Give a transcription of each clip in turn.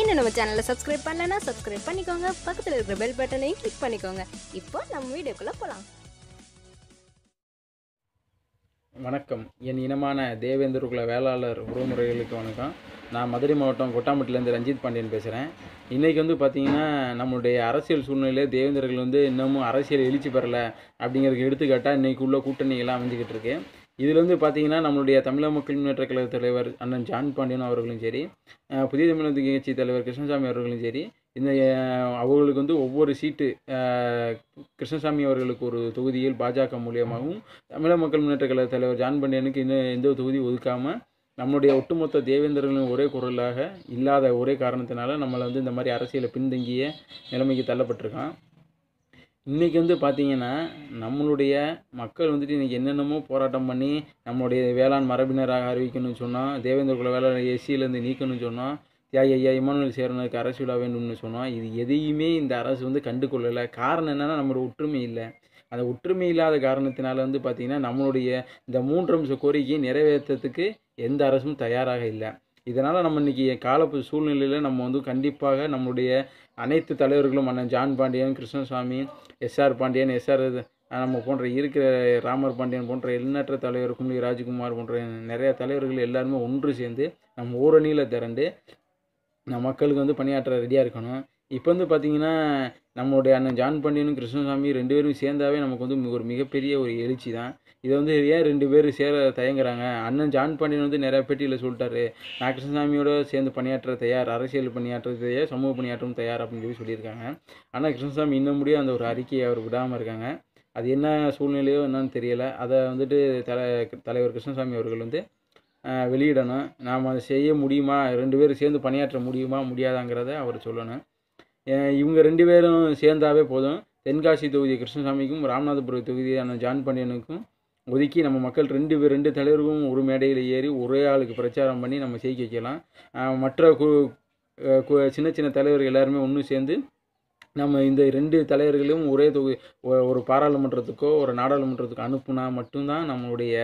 இன்னும் நம்ம சேனலை சப்ஸ்கிரைப் பண்ணலன்னா சப்ஸ்கிரைப் பண்ணிக்கோங்க. பக்கத்தில் இருக்கிற பெல் பட்டனையும் கிளிக் பண்ணிக்கோங்க. இப்போ நம்ம வீடியோக்குள்ளே போகலாம் வணக்கம். என் இனமான தேவேந்திர குல வேளாளர் உறவுமுறைகளுக்கு வணக்கம். நான் மதுரை மாவட்டம் கொட்டாம்பட்டிலேருந்து ரஞ்சித் பாண்டியன் பேசுகிறேன் இன்றைக்கி வந்து பார்த்திங்கன்னா நம்மளுடைய அரசியல் சூழ்நிலையில் தேவேந்திரர்கள் வந்து இன்னமும் அரசியல் எழுச்சி பெறலை அப்படிங்கிறதுக்கு எடுத்துக்காட்டால் இன்றைக்கி உள்ள கூட்டணிகள்லாம் அமைஞ்சிக்கிட்டு இருக்கு. இதில் வந்து பார்த்திங்கன்னா நம்மளுடைய தமிழக மக்கள் முன்னேற்ற கழக தலைவர் அண்ணன் ஜான் பாண்டியன் அவர்களும் சரி புதிய தமிழக கட்சி தலைவர் கிருஷ்ணசாமி அவர்களும் சரி இந்த அவர்களுக்கு வந்து ஒவ்வொரு சீட்டு கிருஷ்ணசாமி அவர்களுக்கு ஒரு தொகுதியில் பாஜக மூலியமாகவும் தமிழக மக்கள் முன்னேற்ற கழக தலைவர் ஜான் பாண்டியனுக்கு இன்னும் எந்த ஒரு தொகுதி ஒதுக்காமல் நம்மளுடைய ஒட்டுமொத்த தேவேந்திரர்களும் ஒரே குரலாக இல்லாத ஒரே காரணத்தினால நம்மளை வந்து இந்த மாதிரி அரசியலை பின்தங்கிய நிலைமைக்கு தள்ளப்பட்டிருக்கான். இன்றைக்கி வந்து பார்த்திங்கன்னா நம்மளுடைய மக்கள் வந்துட்டு இன்றைக்கி என்னென்னமோ போராட்டம் பண்ணி நம்மளுடைய வேளாண் மரபினராக அறிவிக்கணும்னு சொன்னோம் தேவேந்திர குல வேளாண் எஸ்சியிலேருந்து நீக்கணும்னு சொன்னோம் தியாகி ஐயா இமானுவல் சேரனுக்கு அரசு விழா வேண்டும்னு சொன்னோம் இது எதையுமே இந்த அரசு வந்து கண்டு கொள்ளலை காரணம் என்னென்னா நம்மளோட ஒற்றுமை இல்லை. அந்த ஒற்றுமை இல்லாத காரணத்தினால வந்து பார்த்திங்கன்னா நம்மளுடைய இந்த மூன்று அம்ச கோரிக்கையை நிறைவேற்றத்துக்கு எந்த அரசும் தயாராக இல்லை. இதனால் நம்ம இன்றைக்கி கால சூழ்நிலையில் நம்ம வந்து கண்டிப்பாக நம்மளுடைய அனைத்து தலைவர்களும் அண்ணன் John Pandian Krishnasamy S R Pandian S R நம்ம போன்ற இருக்கிற ராமர் பாண்டியன் போன்ற எண்ணற்ற தலைவர் கும்ளி ராஜ்குமார் போன்ற நிறைய தலைவர்கள் எல்லாருமே ஒன்று சேர்ந்து நம்ம ஓரணியில் திரண்டு நம்ம மக்களுக்கு வந்து பணியாற்ற ரெடியாக இருக்கணும். இப்போ வந்து பார்த்திங்கன்னா நம்மளுடைய அண்ணன் ஜான் பாண்டியனும் கிருஷ்ணசாமி ரெண்டு பேரும் சேர்ந்தாவே நமக்கு வந்து ஒரு மிகப்பெரிய ஒரு எழுச்சி தான். இதை வந்து ஏன் ரெண்டு பேர் சேர தயங்குறாங்க? அண்ணன் ஜான் பாண்டியன் வந்து நிறையா பேட்டியில் சொல்லிட்டாரு. நான் கிருஷ்ணசாமியோட சேர்ந்து பணியாற்ற தயார் அரசியல் பணியாற்ற தயார் சமூக பணியாற்றவும் தயார் அப்படின்னு சொல்லி சொல்லியிருக்காங்க. ஆனால் கிருஷ்ணசாமி இன்னும் முடியும் அந்த ஒரு அறிக்கையை அவர் விடாமல் இருக்காங்க. அது என்ன சூழ்நிலையோ என்னன்னு தெரியலை. அதை வந்துட்டு தலை தலைவர் கிருஷ்ணசாமி அவர்கள் வந்து வெளியிடணும். நாம் அதை செய்ய முடியுமா? ரெண்டு பேரும் சேர்ந்து பணியாற்ற முடியுமா? முடியாதாங்கிறத அவர் சொல்லணும். இவங்க ரெண்டு பேரும் சேர்ந்தாவே போதும். தென்காசி தொகுதி கிருஷ்ணசாமிக்கும் ராமநாதபுரம் தொகுதியான ஜான் பாண்டியனுக்கும் ஒதுக்கி நம்ம மக்கள் ரெண்டு பேர் ரெண்டு தலைவர்களும் ஒரு மேடையில் ஏறி ஒரே ஆளுக்கு பிரச்சாரம் பண்ணி நம்ம ஜெயிக்க வைக்கலாம். மற்ற கு கு- சின்ன சின்ன தலைவர்கள் எல்லாருமே ஒன்று சேர்ந்து நம்ம இந்த ரெண்டு தலைவர்களையும் ஒரே தொகு ஒரு பாராளுமன்றத்துக்கோ ஒரு நாடாளுமன்றத்துக்கோ அனுப்புனா மட்டும்தான் நம்மளுடைய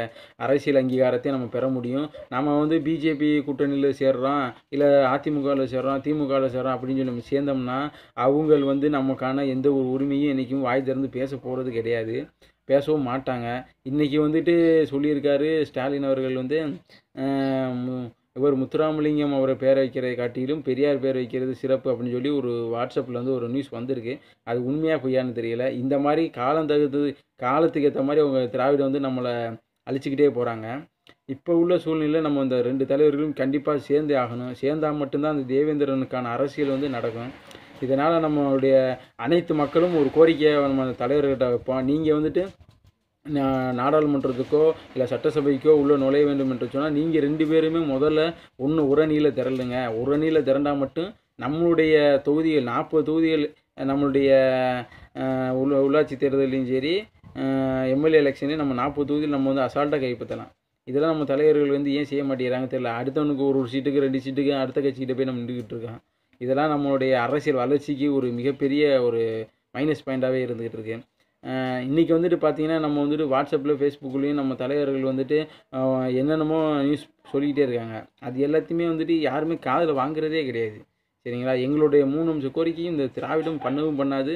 அரசியல் அங்கீகாரத்தை நம்ம பெற முடியும். நம்ம வந்து பிஜேபி கூட்டணியில் சேர்றோம் இல்லை அதிமுகவில் சேர்றோம் திமுகவில் சேர்றோம் அப்படின்னு சொல்லி நம்ம சேர்ந்தோம்னா அவங்க வந்து நமக்கான எந்த ஒரு உரிமையும் என்றைக்கும் வாய் திறந்து பேச போகிறது கிடையாது. பேசவும் மாட்டாங்க. இன்றைக்கி வந்துட்டு சொல்லியிருக்காரு ஸ்டாலின் அவர்கள் வந்து இவர் முத்துராமலிங்கம் அவரை பேர் வைக்கிறதை காட்டிலும் பெரியார் பேர் வைக்கிறது சிறப்பு அப்படின்னு சொல்லி ஒரு வாட்ஸ்அப்பில் வந்து ஒரு நியூஸ் வந்திருக்கு. அது உண்மையாக பொய்யான்னு தெரியல. இந்த மாதிரி காலம் தகுந்தது காலத்துக்கு ஏற்ற மாதிரி அவங்க திராவிடம் வந்து நம்மளை அழிச்சிக்கிட்டே போகிறாங்க இப்போ உள்ள சூழ்நிலையில் நம்ம இந்த ரெண்டு தலைவர்களும் கண்டிப்பாக சேர்ந்தே ஆகணும். சேர்ந்தால் மட்டும்தான் அந்த தேவேந்திரனுக்கான அரசியல் வந்து நடக்கும். இதனால் நம்மளுடைய அனைத்து மக்களும் ஒரு கோரிக்கையை நம்ம அந்த தலைவர்கிட்ட வைப்போம். நீங்கள் வந்துட்டு நாடாளுமன்றத்துக்கோ இல்லை சட்டசபைக்கோ உள்ளே நுழைய வேண்டும் என்று சொன்னால் நீங்கள் ரெண்டு பேருமே முதல்ல ஒன்று உரணியில் திரளுங்க. உரணியில் திரண்டால் மட்டும் நம்மளுடைய தொகுதிகள் நாற்பது தொகுதிகள் நம்மளுடைய உள்ள உள்ளாட்சி தேர்தலையும் சரி எம்எல்ஏ எலெக்ஷன்லேயும் நம்ம நாற்பது தொகுதியில் நம்ம வந்து அசால்ட்டாக கைப்பற்றலாம். இதெல்லாம் நம்ம தலைவர்கள் வந்து ஏன் செய்ய மாட்டேங்கிறாங்க தெரியல. அடுத்தவனுக்கு ஒரு ஒரு சீட்டுக்கு ரெண்டு சீட்டுக்கு அடுத்த கட்சிக்கிட்ட போய் நம்ம நின்றுக்கிட்டு இருக்கோம் இதெல்லாம் நம்மளுடைய அரசியல் வளர்ச்சிக்கு ஒரு மிகப்பெரிய ஒரு மைனஸ் பாயிண்ட்டாகவே இருந்துகிட்டு இருக்கு. இன்றைக்கி வந்துட்டு பார்த்திங்கன்னா நம்ம வந்துட்டு வாட்ஸ்அப்பில் ஃபேஸ்புக்லேயும் நம்ம தலைவர்கள் வந்துட்டு என்னென்னமோ நியூஸ் சொல்லிக்கிட்டே இருக்காங்க. அது எல்லாத்தையுமே வந்துட்டு யாருமே காதில் வாங்குறதே கிடையாது. சரிங்களா? எங்களுடைய மூணு அம்ச கோரிக்கையும் இந்த திராவிடம் பண்ணவும் பண்ணாது.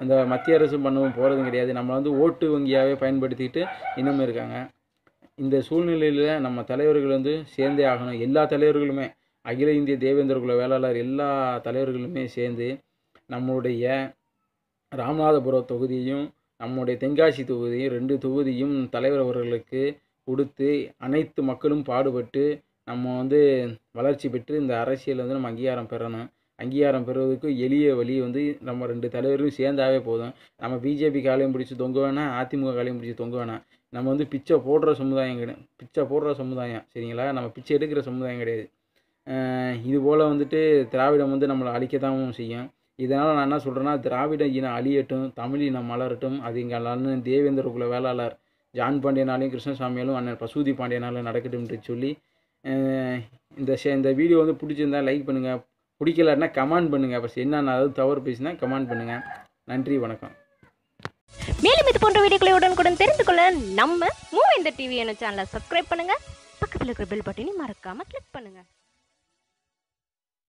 அந்த மத்திய அரசும் பண்ணவும் போகிறதும் கிடையாது. நம்ம வந்து ஓட்டு வங்கியாகவே பயன்படுத்திக்கிட்டு இன்னமும் இருக்காங்க. இந்த சூழ்நிலையில் நம்ம தலைவர்கள் வந்து சேர்ந்தே ஆகணும். எல்லா தலைவர்களுமே அகில இந்திய தேவேந்திர குல வேளாளர் எல்லா தலைவர்களுமே சேர்ந்து நம்மளுடைய ராமநாதபுரம் தொகுதியும் நம்முடைய தென்காசி தொகுதியும் ரெண்டு தொகுதியும் தலைவர் அவர்களுக்கு கொடுத்து அனைத்து மக்களும் பாடுபட்டு நம்ம வந்து வளர்ச்சி பெற்று இந்த அரசியல் வந்து நம்ம அங்கீகாரம் பெறணும். அங்கீகாரம் பெறுவதற்கு எளிய வழி வந்து நம்ம ரெண்டு தலைவரும் சேர்ந்தாவே போதும். நம்ம பிஜேபி காலையும் பிடிச்சி தொங்க வேணாம் அதிமுக காலையும் பிடிச்சி தொங்க வேணாம் நம்ம வந்து பிச்சை போடுற சமுதாயம் கிடையாது பிச்சை போடுற சமுதாயம் சரிங்களா? நம்ம பிச்சை எடுக்கிற சமுதாயம் கிடையாது. இது போல் வந்துட்டு திராவிடம் வந்து நம்மளை அழிக்கத்தான் செய்யும். இதனால் நான் என்ன சொல்கிறேன்னா திராவிட இனம் அழியட்டும் தமிழ் இனம் மலரட்டும் அது இங்கே அண்ணன் தேவேந்திர குல வேளாளர் ஜான் பாண்டியனாலையும் கிருஷ்ணசாமியாலும் அண்ணன் பசூதி பாண்டியனாலும் நடக்கட்டும் சொல்லி இந்த ஷே- இந்த வீடியோ வந்து பிடிச்சிருந்தா லைக் பண்ணுங்கள் பிடிக்கலன்னா கமெண்ட் பண்ணுங்கள் அப்போ என்னென்ன அதாவது தவறு பேசினா கமெண்ட் பண்ணுங்கள் நன்றி வணக்கம். மேலும் இது போன்ற வீடியோக்களை உடனுக்குடன் தெரிந்து கொள்ள நம்ம மூவேந்தர் டிவி என்ன சேனலை சப்ஸ்கிரைப் பண்ணுங்கள் பக்கத்தில் இருக்கிற பெல் பட்டனையும் மறக்காமல் கிளிக் பண்ணுங்கள்